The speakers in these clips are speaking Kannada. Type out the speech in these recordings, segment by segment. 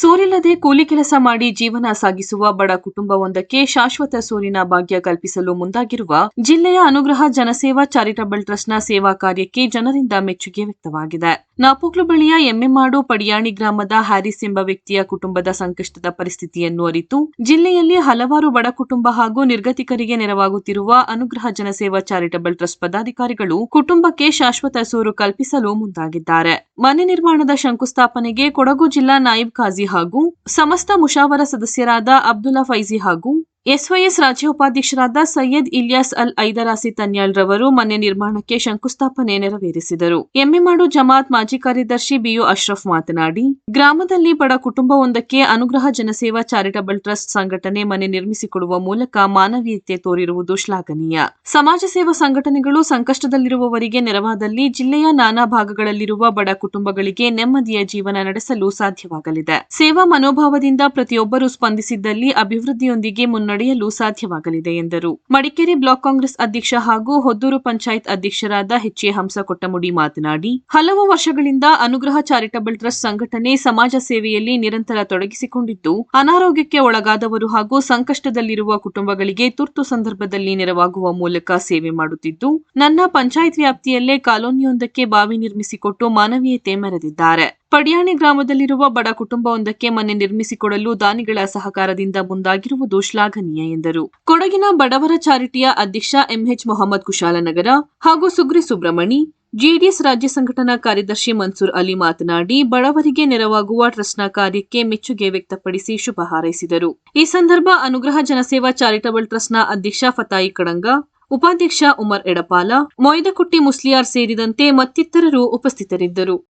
ಸೂರಿಲ್ಲದೆ ಕೂಲಿ ಕೆಲಸ ಮಾಡಿ ಜೀವನ ಸಾಗಿಸುವ ಬಡ ಕುಟುಂಬವೊಂದಕ್ಕೆ ಶಾಶ್ವತ ಸೂರಿನ ಭಾಗ್ಯ ಕಲ್ಪಿಸಲು ಮುಂದಾಗಿರುವ ಜಿಲ್ಲೆಯ ಅನುಗ್ರಹ ಜನಸೇವಾ ಚಾರಿಟಬಲ್ ಟ್ರಸ್ಟ್ನ ಸೇವಾ ಕಾರ್ಯಕ್ಕೆ ಜನರಿಂದ ಮೆಚ್ಚುಗೆ ವ್ಯಕ್ತವಾಗಿದೆ. ನಾಪೋಕ್ಲು ಬಳಿಯ ಎಮ್ಮೆಮಾಡು ಪಡಿಯಾಣಿ ಗ್ರಾಮದ ಹ್ಯಾರಿಸ್ ಎಂಬ ವ್ಯಕ್ತಿಯ ಕುಟುಂಬದ ಸಂಕಷ್ಟದ ಪರಿಸ್ಥಿತಿಯನ್ನು ಅರಿತು ಜಿಲ್ಲೆಯಲ್ಲಿ ಹಲವಾರು ಬಡ ಕುಟುಂಬ ಹಾಗೂ ನಿರ್ಗತಿಕರಿಗೆ ನೆರವಾಗುತ್ತಿರುವ ಅನುಗ್ರಹ ಜನಸೇವಾ ಚಾರಿಟಬಲ್ ಟ್ರಸ್ಟ್ ಪದಾಧಿಕಾರಿಗಳು ಕುಟುಂಬಕ್ಕೆ ಶಾಶ್ವತ ಸೂರು ಕಲ್ಪಿಸಲು ಮುಂದಾಗಿದ್ದಾರೆ. ಮನೆ ನಿರ್ಮಾಣದ ಶಂಕುಸ್ಥಾಪನೆಗೆ ಕೊಡಗು ಜಿಲ್ಲಾ ನಾಯಿಬ್ ಖಾಜಿ ಹಾಗೂ ಸಮಸ್ತ ಮುಷಾವರ ಸದಸ್ಯರಾದ ಅಬ್ದುಲ್ಲಾ ಫೈಜಿ ಹಾಗೂ ಎಸ್ವೈಎಸ್ ರಾಜ್ಯ ಉಪಾಧ್ಯಕ್ಷರಾದ ಸೈಯದ್ ಇಲಿಯಾಸ್ ಅಲ್ ಐದರಾಸಿ ತನ್ಯಾಳ್ ರವರು ಮನೆ ನಿರ್ಮಾಣಕ್ಕೆ ಶಂಕುಸ್ಥಾಪನೆ ನೆರವೇರಿಸಿದರು. ಎಮ್ಮೆಮಾಡು ಜಮಾತ್ ಮಾಜಿ ಕಾರ್ಯದರ್ಶಿ ಬಿಯು ಅಶ್ರಫ್ ಮಾತನಾಡಿ, ಗ್ರಾಮದಲ್ಲಿ ಬಡ ಕುಟುಂಬವೊಂದಕ್ಕೆ ಅನುಗ್ರಹ ಜನಸೇವಾ ಚಾರಿಟಬಲ್ ಟ್ರಸ್ಟ್ ಸಂಘಟನೆ ಮನೆ ನಿರ್ಮಿಸಿಕೊಡುವ ಮೂಲಕ ಮಾನವೀಯತೆ ತೋರಿರುವುದು ಶ್ಲಾಘನೀಯ. ಸಮಾಜ ಸೇವಾ ಸಂಘಟನೆಗಳು ಸಂಕಷ್ಟದಲ್ಲಿರುವವರಿಗೆ ನೆರವಾದಲ್ಲಿ ಜಿಲ್ಲೆಯ ನಾನಾ ಭಾಗಗಳಲ್ಲಿರುವ ಬಡ ಕುಟುಂಬಗಳಿಗೆ ನೆಮ್ಮದಿಯ ಜೀವನ ನಡೆಸಲು ಸಾಧ್ಯವಾಗಲಿದೆ. ಸೇವಾ ಮನೋಭಾವದಿಂದ ಪ್ರತಿಯೊಬ್ಬರೂ ಸ್ಪಂದಿಸಿದ್ದಲ್ಲಿ ಅಭಿವೃದ್ಧಿಯೊಂದಿಗೆ ಮುನ್ನಡೆಯಲು ಸಾಧ್ಯವಾಗಲಿದೆ ಎಂದರು. ಮಡಿಕೇರಿ ಬ್ಲಾಕ್ ಕಾಂಗ್ರೆಸ್ ಅಧ್ಯಕ್ಷ ಹಾಗೂ ಹೊದ್ದೂರು ಪಂಚಾಯತ್ ಅಧ್ಯಕ್ಷರಾದ ಎಚ್ ಹಂಸ ಕೊಟ್ಟಮುಡಿ ಮಾತನಾಡಿ, ಹಲವು ವರ್ಷಗಳಿಂದ ಅನುಗ್ರಹ ಚಾರಿಟಬಲ್ ಟ್ರಸ್ಟ್ ಸಂಘಟನೆ ಸಮಾಜ ಸೇವೆಯಲ್ಲಿ ನಿರಂತರ ತೊಡಗಿಸಿಕೊಂಡಿದ್ದು, ಅನಾರೋಗ್ಯಕ್ಕೆ ಒಳಗಾದವರು ಹಾಗೂ ಸಂಕಷ್ಟದಲ್ಲಿರುವ ಕುಟುಂಬಗಳಿಗೆ ತುರ್ತು ಸಂದರ್ಭದಲ್ಲಿ ನೆರವಾಗುವ ಮೂಲಕ ಸೇವೆ ಮಾಡುತ್ತಿದ್ದು, ನನ್ನ ಪಂಚಾಯತ್ ವ್ಯಾಪ್ತಿಯಲ್ಲೇ ಕಾಲೋನಿಯೊಂದಕ್ಕೆ ಬಾವಿ ನಿರ್ಮಿಸಿಕೊಟ್ಟು ಮಾನವೀಯತೆ ಮೆರೆದಿದ್ದಾರೆ. ಪಡಿಯಾಣಿ ಗ್ರಾಮದಲ್ಲಿರುವ ಬಡ ಕುಟುಂಬವೊಂದಕ್ಕೆ ಮನೆ ನಿರ್ಮಿಸಿಕೊಡಲು ದಾನಿಗಳ ಸಹಕಾರದಿಂದ ಮುಂದಾಗಿರುವುದು ಶ್ಲಾಘನೀಯ ಎಂದರು. ಕೊಡಗಿನ ಬಡವರ ಚಾರಿಟಿಯ ಅಧ್ಯಕ್ಷ ಎಂಎಚ್ ಮೊಹಮ್ಮದ್ ಕುಶಾಲನಗರ ಹಾಗೂ ಸುಗ್ರಿ ಸುಬ್ರಹ್ಮಣಿ, ಜೆಡಿಎಸ್ ರಾಜ್ಯ ಸಂಘಟನಾ ಕಾರ್ಯದರ್ಶಿ ಮನ್ಸೂರ್ ಅಲಿ ಮಾತನಾಡಿ, ಬಡವರಿಗೆ ನೆರವಾಗುವ ಟ್ರಸ್ಟ್ನ ಕಾರ್ಯಕ್ಕೆ ಮೆಚ್ಚುಗೆ ವ್ಯಕ್ತಪಡಿಸಿ ಶುಭ ಹಾರೈಸಿದರು. ಈ ಸಂದರ್ಭ ಅನುಗ್ರಹ ಜನಸೇವಾ ಚಾರಿಟಬಲ್ ಟ್ರಸ್ಟ್ನ ಅಧ್ಯಕ್ಷ ಫತಾಯಿ ಕಡಂಗ, ಉಪಾಧ್ಯಕ್ಷ ಉಮರ್ ಎಡಪಾಲ, ಮೊಯ್ದಕುಟ್ಟಿ ಮುಸ್ಲಿಯಾರ್ ಸೇರಿದಂತೆ ಮತ್ತಿತರರು ಉಪಸ್ಥಿತರಿದ್ದರು.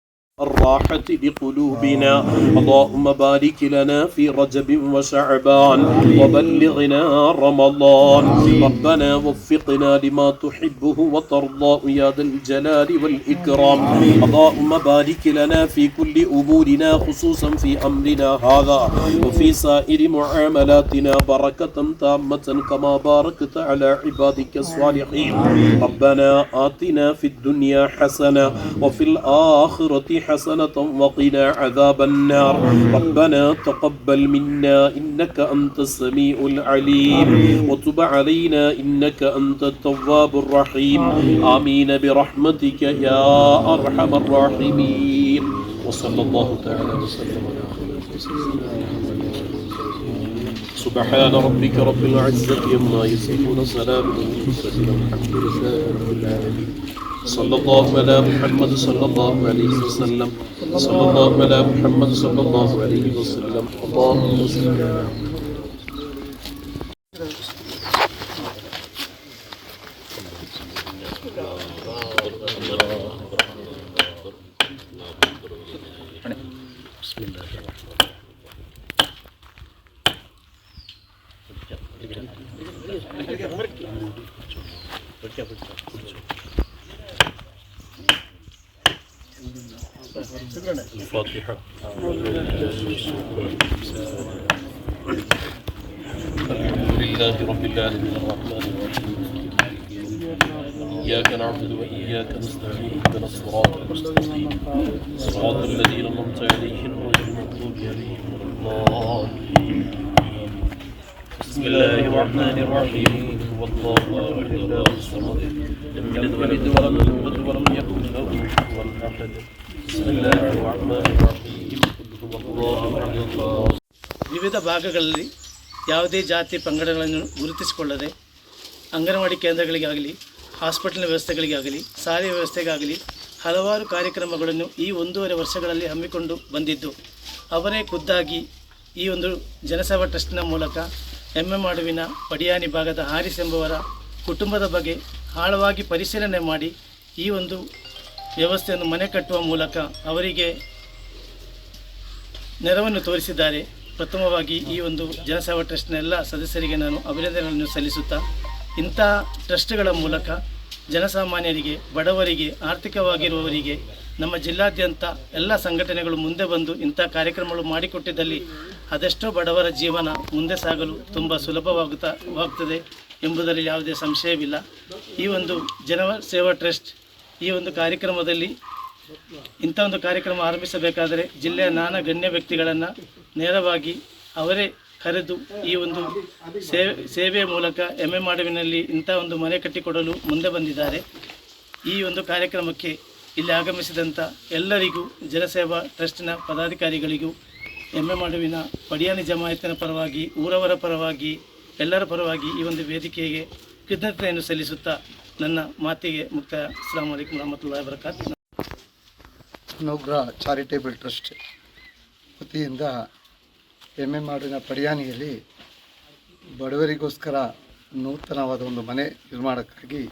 الراحة بقلوبنا اللهم بارك لنا في رجب وشعبان وبلغنا رمضان. ربنا وفقنا لما تحبه وترضى يا ذا الجلال والإكرام. اللهم بارك لنا في كل أمورنا خصوصا في أمرنا هذا. وفي سائر معاملاتنا بركة تامة كما باركت على عبادك الصالحين. ربنا آتنا في الدنيا حسنة وفي الآخرة حسنة وقنا عذاب النار. ربنا تقبل منا إنك أنت السميع العليم. وتب علينا إنك أنت التواب الرحيم. آمين. برحمتك يا أرحم الراحمين. وصلى الله تعالى وسلم على خير سبحان ربك رب العزة عما يصفون سلام المرسلين والحمد لله رب العالمين. صلى الله على محمد صلى الله عليه وسلم. صلى الله على محمد صلى الله عليه وسلم. اللهم صل بسم الله الرحمن الفاتحة الحمد لله رب العالمين الرحمن الرحيم إياك نعبد وإياك نستعين اهدنا الصراط المستقيم صراط الذين أنعمت عليهم غير المغضوب عليهم ولا الضالين بسم الله الرحمن الرحيم هو الله أحد الله الصمد لم يلد ولد ولم يولد ولم يكن له كفوا أحد ವಿವಿಧ ಭಾಗಗಳಲ್ಲಿ ಯಾವುದೇ ಜಾತಿ ಪಂಗಡಗಳನ್ನು ಗುರುತಿಸಿಕೊಳ್ಳದೆ ಅಂಗನವಾಡಿ ಕೇಂದ್ರಗಳಿಗಾಗಲಿ ಹಾಸ್ಪಿಟಲ್ನ ವ್ಯವಸ್ಥೆಗಳಿಗಾಗಲಿ ಸಾರಿಗೆ ವ್ಯವಸ್ಥೆಗಾಗಲಿ ಹಲವಾರು ಕಾರ್ಯಕ್ರಮಗಳನ್ನು ಈ ಒಂದೂವರೆ ವರ್ಷಗಳಲ್ಲಿ ಹಮ್ಮಿಕೊಂಡು ಬಂದಿದ್ದು. ಅವರೇ ಖುದ್ದಾಗಿ ಈ ಒಂದು ಜನಸೇವಾ ಟ್ರಸ್ಟ್ನ ಮೂಲಕ ಎಮ್ಮೆಮಾಡುವಿನ ಪಡಿಯಾನಿ ಭಾಗದ ಹಾರಿಸ್ ಎಂಬುವರ ಕುಟುಂಬದ ಬಗ್ಗೆ ಆಳವಾಗಿ ಪರಿಶೀಲನೆ ಮಾಡಿ ಈ ಒಂದು ವ್ಯವಸ್ಥೆಯನ್ನು ಮನೆ ಕಟ್ಟುವ ಮೂಲಕ ಅವರಿಗೆ ನೆರವನ್ನು ತೋರಿಸಿದ್ದಾರೆ. ಪ್ರಥಮವಾಗಿ ಈ ಒಂದು ಜನಸೇವಾ ಟ್ರಸ್ಟ್ನ ಎಲ್ಲ ಸದಸ್ಯರಿಗೆ ನಾನು ಅಭಿನಂದನೆಗಳನ್ನು ಸಲ್ಲಿಸುತ್ತಾ, ಇಂಥ ಟ್ರಸ್ಟ್ಗಳ ಮೂಲಕ ಜನಸಾಮಾನ್ಯರಿಗೆ, ಬಡವರಿಗೆ, ಆರ್ಥಿಕವಾಗಿರುವವರಿಗೆ, ನಮ್ಮ ಜಿಲ್ಲಾದ್ಯಂತ ಎಲ್ಲ ಸಂಘಟನೆಗಳು ಮುಂದೆ ಬಂದು ಇಂಥ ಕಾರ್ಯಕ್ರಮಗಳು ಮಾಡಿಕೊಟ್ಟಿದ್ದಲ್ಲಿ ಅದೆಷ್ಟೋ ಬಡವರ ಜೀವನ ಮುಂದೆ ಸಾಗಲು ತುಂಬ ಸುಲಭವಾಗುತ್ತಾ ಎಂಬುದರಲ್ಲಿ ಯಾವುದೇ ಸಂಶಯವಿಲ್ಲ. ಈ ಒಂದು ಜನ ಸೇವಾ ಟ್ರಸ್ಟ್ ಈ ಒಂದು ಕಾರ್ಯಕ್ರಮದಲ್ಲಿ ಇಂಥ ಒಂದು ಕಾರ್ಯಕ್ರಮ ಆರಂಭಿಸಬೇಕಾದರೆ ಜಿಲ್ಲೆಯ ನಾನಾ ಗಣ್ಯ ವ್ಯಕ್ತಿಗಳನ್ನು ನೇರವಾಗಿ ಅವರೇ ಕರೆದು ಈ ಒಂದು ಸೇವೆ ಸೇವೆಯ ಮೂಲಕ ಎಂ ಎ ಮಾಡುವಿನಲ್ಲಿ ಇಂಥ ಒಂದು ಮನೆ ಕಟ್ಟಿಕೊಡಲು ಮುಂದೆ ಬಂದಿದ್ದಾರೆ. ಈ ಒಂದು ಕಾರ್ಯಕ್ರಮಕ್ಕೆ ಇಲ್ಲಿ ಆಗಮಿಸಿದಂಥ ಎಲ್ಲರಿಗೂ ಜನಸೇವಾ ಟ್ರಸ್ಟಿನ ಪದಾಧಿಕಾರಿಗಳಿಗೂ ಎಂ ಎ ಮಾಡುವಿನ ಪಡಿಯಾನಿ ಜಮಾಯತಿನ ಪರವಾಗಿ, ಊರವರ ಪರವಾಗಿ, ಎಲ್ಲರ ಪರವಾಗಿ ಈ ಒಂದು ವೇದಿಕೆಗೆ ಕೃತಜ್ಞತೆಯನ್ನು ಸಲ್ಲಿಸುತ್ತಾ ನನ್ನ ಮಾತಿಗೆ ಮುಕ್ತ. ಅಸ್ಲಾಂ ವಲೈಕುಮ್ ರಹಮತುಲ್ಲಾ ವಬರಕಾತ್ ಅನುಗ್ರಹ ಚಾರಿಟೇಬಲ್ ಟ್ರಸ್ಟ್ ವತಿಯಿಂದ ಎಂ ಎ ಮಾಡಿನ ಪಡಿಯಾನಿಯಲ್ಲಿ ಬಡವರಿಗೋಸ್ಕರ ನೂತನವಾದ ಒಂದು ಮನೆ ನಿರ್ಮಾಣಕ್ಕಾಗಿ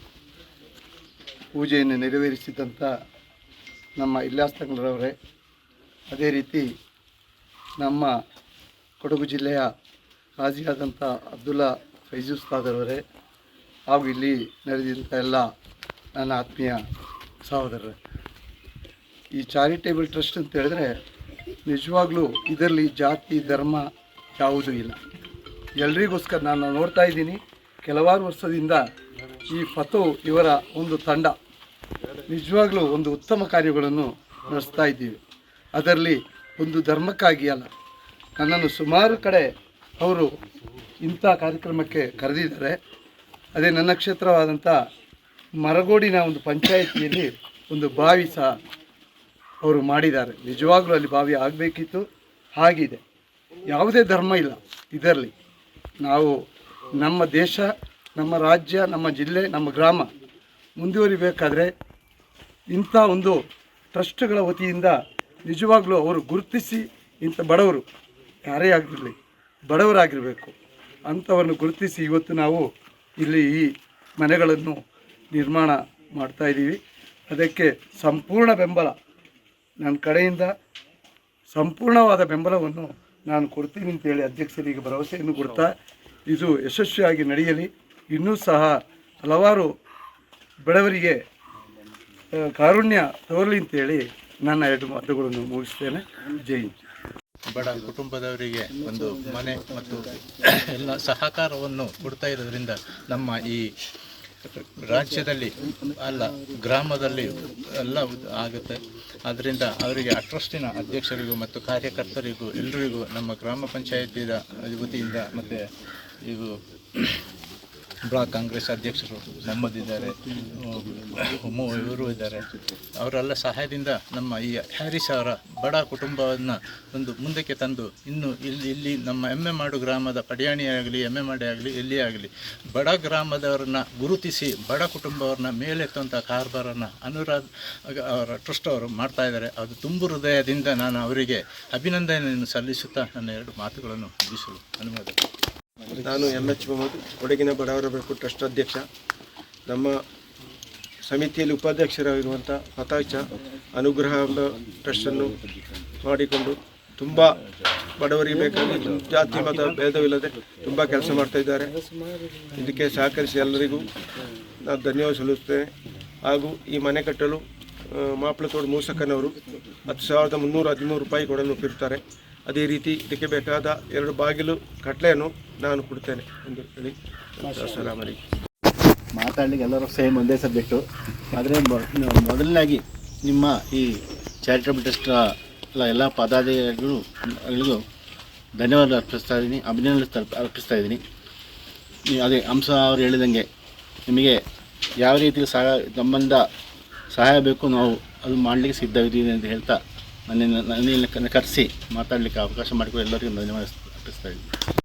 ಪೂಜೆಯನ್ನು ನೆರವೇರಿಸಿದಂಥ ನಮ್ಮ ಇಲ್ಲಾಸ್ ತಂಗಳವರೇ ಅದೇ ರೀತಿ ನಮ್ಮ ಕೊಡಗು ಜಿಲ್ಲೆಯ ಹಾಜಿಯಾದಂಥ ಅಬ್ದುಲ್ಲಾ ಫೈಜುಸ್ತಾದರವರೇ ಹಾಗೂ ಇಲ್ಲಿ ನಡೆದಂಥ ಎಲ್ಲ ನನ್ನ ಆತ್ಮೀಯ ಸಹೋದರರೇ, ಈ ಚಾರಿಟೇಬಲ್ ಟ್ರಸ್ಟ್ ಅಂತ ಹೇಳಿದ್ರೆ ನಿಜವಾಗ್ಲೂ ಇದರಲ್ಲಿ ಜಾತಿ, ಧರ್ಮ ಯಾವುದೂ ಇಲ್ಲ. ಎಲ್ರಿಗೋಸ್ಕರ ನಾನು ನೋಡ್ತಾ ಇದ್ದೀನಿ. ಕೆಲವಾರು ವರ್ಷದಿಂದ ಈ ಫತೋ ಇವರ ಒಂದು ತಂಡ ನಿಜವಾಗ್ಲೂ ಒಂದು ಉತ್ತಮ ಕಾರ್ಯಗಳನ್ನು ನಡೆಸ್ತಾ ಇದ್ದೀವಿ. ಅದರಲ್ಲಿ ಒಂದು ಧರ್ಮಕ್ಕಾಗಿ ಅಲ್ಲ, ನನ್ನನ್ನು ಸುಮಾರು ಕಡೆ ಅವರು ಇಂಥ ಕಾರ್ಯಕ್ರಮಕ್ಕೆ ಕರೆದಿದ್ದಾರೆ. ಅದೇ ನನ್ನ ಕ್ಷೇತ್ರವಾದಂಥ ಮರಗೋಡಿನ ಒಂದು ಪಂಚಾಯಿತಿಯಲ್ಲಿ ಒಂದು ಬಾವಿ ಸಹ ಅವರು ಮಾಡಿದ್ದಾರೆ. ನಿಜವಾಗ್ಲೂ ಅಲ್ಲಿ ಬಾವಿ ಆಗಬೇಕಿತ್ತು ಆಗಿದೆ ಯಾವುದೇ ಧರ್ಮ ಇಲ್ಲ ಇದರಲ್ಲಿ. ನಾವು ನಮ್ಮ ದೇಶ, ನಮ್ಮ ರಾಜ್ಯ, ನಮ್ಮ ಜಿಲ್ಲೆ, ನಮ್ಮ ಗ್ರಾಮ ಮುಂದುವರಿಬೇಕಾದ್ರೆ ಇಂಥ ಒಂದು ಟ್ರಸ್ಟ್ಗಳ ವತಿಯಿಂದ ನಿಜವಾಗ್ಲೂ ಅವರು ಗುರುತಿಸಿ ಇಂಥ ಬಡವರು ಯಾರೇ ಆಗಿರಲಿ ಬಡವರಾಗಿರಬೇಕು ಅಂಥವನ್ನು ಗುರುತಿಸಿ ಇವತ್ತು ನಾವು ಇಲ್ಲಿ ಈ ಮನೆಗಳನ್ನು ನಿರ್ಮಾಣ ಮಾಡ್ತಾಯಿದ್ದೀವಿ ಅದಕ್ಕೆ ಸಂಪೂರ್ಣ ಬೆಂಬಲ ನನ್ನ ಕಡೆಯಿಂದ ಸಂಪೂರ್ಣವಾದ ಬೆಂಬಲವನ್ನು ನಾನು ಕೊಡ್ತೀನಿ ಅಂತೇಳಿ ಅಧ್ಯಕ್ಷರಿಗೆ ಭರವಸೆಯನ್ನು ಕೊಡ್ತಾ ಇದು ಯಶಸ್ವಿಯಾಗಿ ನಡೆಯಲಿ. ಇನ್ನೂ ಸಹ ಹಲವಾರು ಬಡವರಿಗೆ ಕಾರುಣ್ಯ ತೋರಲಿ ಅಂತೇಳಿ ನನ್ನ ಎರಡು ಮಾತುಗಳನ್ನು ಮುಗಿಸ್ತೇನೆ. ಜೈ. ಬಡ ಕುಟುಂಬದವರಿಗೆ ಒಂದು ಮನೆ ಮತ್ತು ಎಲ್ಲ ಸಹಕಾರವನ್ನು ಕೊಡ್ತಾ ಇರೋದ್ರಿಂದ ನಮ್ಮ ಈ ರಾಜ್ಯದಲ್ಲಿ ಅಲ್ಲ, ಗ್ರಾಮದಲ್ಲಿ ಎಲ್ಲ ಆಗುತ್ತೆ. ಆದ್ದರಿಂದ ಅವರಿಗೆ ಅಟ್ರಸ್ಟಿನ ಟ್ರಸ್ಟಿನ ಅಧ್ಯಕ್ಷರಿಗೂ ಮತ್ತು ಕಾರ್ಯಕರ್ತರಿಗೂ ಎಲ್ಲರಿಗೂ ನಮ್ಮ ಗ್ರಾಮ ಪಂಚಾಯತಿಯ ವತಿಯಿಂದ ಮತ್ತು ಇದು ಬ್ಲಾಕ್ ಕಾಂಗ್ರೆಸ್ ಅಧ್ಯಕ್ಷರು ಮೊಹಮ್ಮದ್ ಹುಮ್ಮು ಇವರು ಇದ್ದಾರೆ. ಅವರೆಲ್ಲ ಸಹಾಯದಿಂದ ನಮ್ಮ ಈ ಹ್ಯಾರಿಸ್ ಅವರ ಬಡ ಕುಟುಂಬವನ್ನು ಒಂದು ಮುಂದಕ್ಕೆ ತಂದು ಇನ್ನು ಇಲ್ಲಿ ಇಲ್ಲಿ ನಮ್ಮ ಎಮ್ಮೆ ಮಾಡು ಗ್ರಾಮದ ಪಡಿಯಾಣಿ ಆಗಲಿ ಎಮ್ಮೆ ಮಾಡಿ ಆಗಲಿ, ಎಲ್ಲಿ ಆಗಲಿ, ಬಡ ಗ್ರಾಮದವರನ್ನ ಗುರುತಿಸಿ, ಬಡ ಕುಟುಂಬವ್ರನ್ನ ಮೇಲೆತ್ತುವಂಥ ಕಾರ್ಬಾರನ್ನು ಅನುರಾಧ್ ಅವರ ಟ್ರಸ್ಟ್ ಅವರು ಮಾಡ್ತಾ ಇದ್ದಾರೆ. ಅದು ತುಂಬು ಹೃದಯದಿಂದ ನಾನು ಅವರಿಗೆ ಅಭಿನಂದನೆಯನ್ನು ಸಲ್ಲಿಸುತ್ತಾ ನನ್ನ ಎರಡು ಮಾತುಗಳನ್ನು ಮುಗಿಸಲು ಅನುಮೋದನೆ. ನಾನು ಎಂ ಎಚ್ ಮೊಹಮ್ಮದ್, ಕೊಡಗಿನ ಬಡವರ ಬೇಕು ಟ್ರಸ್ಟ್ ಅಧ್ಯಕ್ಷ. ನಮ್ಮ ಸಮಿತಿಯಲ್ಲಿ ಉಪಾಧ್ಯಕ್ಷರಾಗಿರುವಂಥ ಹತಾಚ ಅನುಗ್ರಹ ಟ್ರಸ್ಟನ್ನು ಮಾಡಿಕೊಂಡು ತುಂಬ ಬಡವರಿಗೆ ಬೇಕಾಗಿ ಜಾತಿ, ಮತ ಭೇದವಿಲ್ಲದೆ ತುಂಬ ಕೆಲಸ ಮಾಡ್ತಾಯಿದ್ದಾರೆ ಇದಕ್ಕೆ ಸಹಕರಿಸಿ ಎಲ್ಲರಿಗೂ ನಾನು ಧನ್ಯವಾದ ಸಲ್ಲಿಸ್ತೇನೆ ಹಾಗೂ ಈ ಮನೆ ಕಟ್ಟಲು ಮಾಪ್ಲತೋಡು ಮೂಸಕ್ಕನವರು ಹತ್ತು ಸಾವಿರದ ಮುನ್ನೂರ ಹದಿಮೂರು ರೂಪಾಯಿ ಕೊಡಲು ಒಪ್ಪಿರ್ತಾರೆ ಅದೇ ರೀತಿ ಇದಕ್ಕೆ ಬೇಕಾದ ಎರಡು ಬಾಗಿಲು ಕಟ್ಲೆಯನ್ನು ನಾನು ಕೊಡ್ತೇನೆ ಎಂದು ಹೇಳಿ. ಅಸ್ಸಲಾಂ ಎಲ್ಲರೂ ಸೇಮ್ ಒಂದೇ ಸಬ್ಜೆಕ್ಟು ಆದರೆ ಮೊದಲನೇದಾಗಿ ನಿಮ್ಮ ಈ ಚಾರಿಟಬಲ್ ಟ್ರಸ್ಟ್ ಎಲ್ಲ ಪದಾಧಿಕಾರಿಗಳು ಧನ್ಯವಾದ ಅರ್ಪಿಸ್ತಾ ಇದ್ದೀನಿ ಅಭಿನಂದನೆ ಅರ್ಪಿಸ್ತಾ ಇದ್ದೀನಿ. ಅದೇ ಹಂಸ ಅವರು ಹೇಳಿದಂಗೆ ನಿಮಗೆ ಯಾವ ರೀತಿ ಸಹ, ಸಂಬಂಧ ಸಹಾಯ ಬೇಕು ನಾವು ಅದು ಮಾಡಲಿಕ್ಕೆ ಸಿದ್ಧವಿದ್ದೀನಿ ಅಂತ ಹೇಳ್ತಾ ನನ್ನ ನನ್ನ ಕರೆಸಿ ಮಾತಾಡಲಿಕ್ಕೆ ಅವಕಾಶ ಮಾಡಿಕೊಂಡು. ಎಲ್ಲರಿಗೂ ಧನ್ಯವಾದ ಅರ್ಪಿಸ್ತಾ ಇದ್ದೀನಿ.